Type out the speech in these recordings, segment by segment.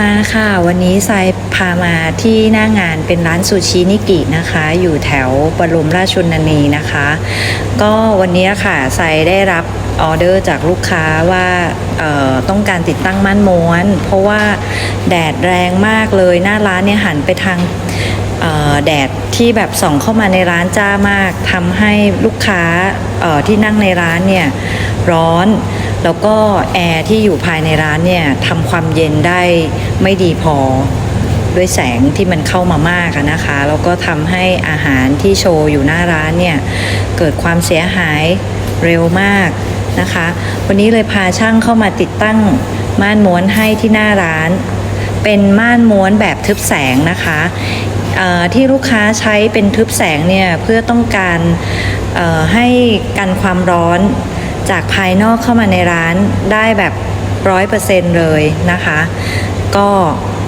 มาค่ะ วันนี้ทรายพามาที่หน้างานเป็นร้านซูชินิกินะคะ อยู่แถวบรมราชชนนีนะคะ ก็วันนี้ค่ะทรายได้รับออเดอร์จากลูกค้าว่าต้องการติดตั้งม่านม้วน เพราะว่าแดดแรงมากเลย หน้าร้านเนี่ยหันไปทางแดดที่แบบส่องเข้ามาในร้านจ้ามากทำให้ลูกค้าที่นั่งในร้านเนี่ยร้อน แล้วก็แอร์ที่อยู่ภายในร้านเนี่ยทำความเย็นได้ไม่ดีพอด้วยแสงที่มันเข้ามามากนะคะ แล้วก็ทำให้อาหารที่โชว์อยู่หน้าร้านเนี่ย เกิดความเสียหายเร็วมากนะคะ วันนี้เลยพาช่างเข้ามาติดตั้งม่านม้วนให้ที่หน้าร้าน เป็นม่านม้วนแบบทึบแสงนะคะที่ลูกค้าใช้เป็นทึบแสงเนี่ยเพื่อต้องการให้กันความร้อน จากภายนอกเข้ามาในร้านได้แบบร้อยเปอร์เซ็นต์เลยนะคะ ก็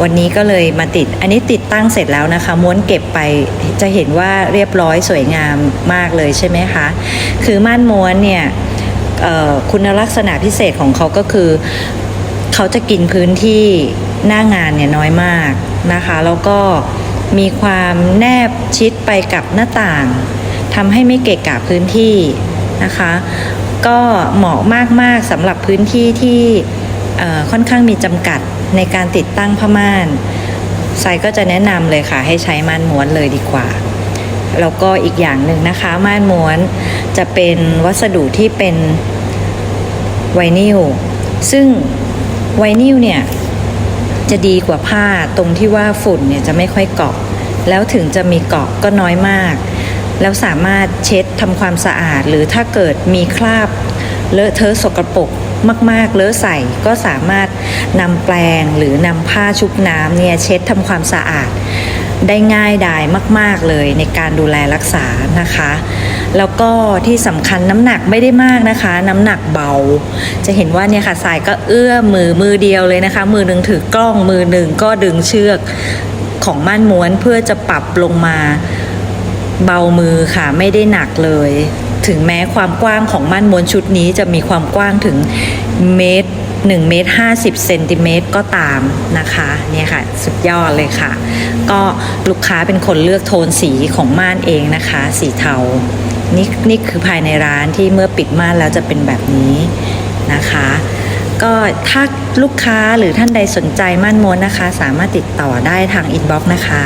วันนี้ก็เลยมาติด อันนี้ติดตั้งเสร็จแล้วนะคะ ม้วนเก็บไปจะเห็นว่าเรียบร้อยสวยงามมากเลยใช่ไหมคะ คือม่านม้วนเนี่ยคุณลักษณะพิเศษของเขาก็คือ เขาจะกินพื้นที่หน้างานเนี่ยน้อยมากนะคะ แล้วก็มีความแนบชิดไปกับหน้าต่างทำให้ไม่เกะกะพื้นที่นะคะ ก็เหมาะมาก ๆสำหรับพื้นที่ที่ค่อนข้างมีจำกัดในการติดตั้งผ้าม่านไซก็จะแนะนำเลยค่ะ ให้ใช้ม่านม้วนเลยดีกว่า แล้วก็อีกอย่างหนึ่งนะคะ ม่านม้วนจะเป็นวัสดุที่เป็นไวนิลซึ่งไวนิลเนี่ยจะดีกว่าผ้าตรงที่ว่าฝุ่นเนี่ยจะไม่ค่อยเกาะ แล้วถึงจะมีเกาะก็น้อยมาก แล้วสามารถเช็ดทำความสะอาด หรือถ้าเกิดมีคราบเลอะเทอะสกรปรกมาก ๆ เลอะใส่ก็สามารถนำแปรงหรือนำผ้าชุบน้ำเนี่ยเช็ดทำความสะอาด ได้ง่ายดายมาก ๆ เลยในการดูแลรักษานะคะ แล้วก็ที่สำคัญน้ำหนักไม่ได้มากนะคะ น้ำหนักเบา จะเห็นว่าเนี่ยค่ะสายก็เอื้อมมือมือเดียวเลยนะคะ มือหนึ่งถือกล้องมือหนึ่งก็ดึงเชือกของม่านม้วนเพื่อจะปรับลงมา เบามือค่ะไม่ได้หนักเลย ถึงแม้ความกว้างของม่านม้วนชุดนี้จะมีความกว้างถึงเมตร1เมตร50เซนติเมตรก็ตามนะคะเนี่ยค่ะ สุดยอดเลยค่ะ ก็ลูกค้าเป็นคนเลือกโทนสีของม่านเองนะคะ สีเทานี่นี่คือภายในร้านที่เมื่อปิดม่านแล้วจะเป็นแบบนี้นะคะ ก็ถ้าลูกค้าหรือท่านใดสนใจม่านม้วนนะคะ สามารถติดต่อได้ทางอินบ็อกซ์นะคะ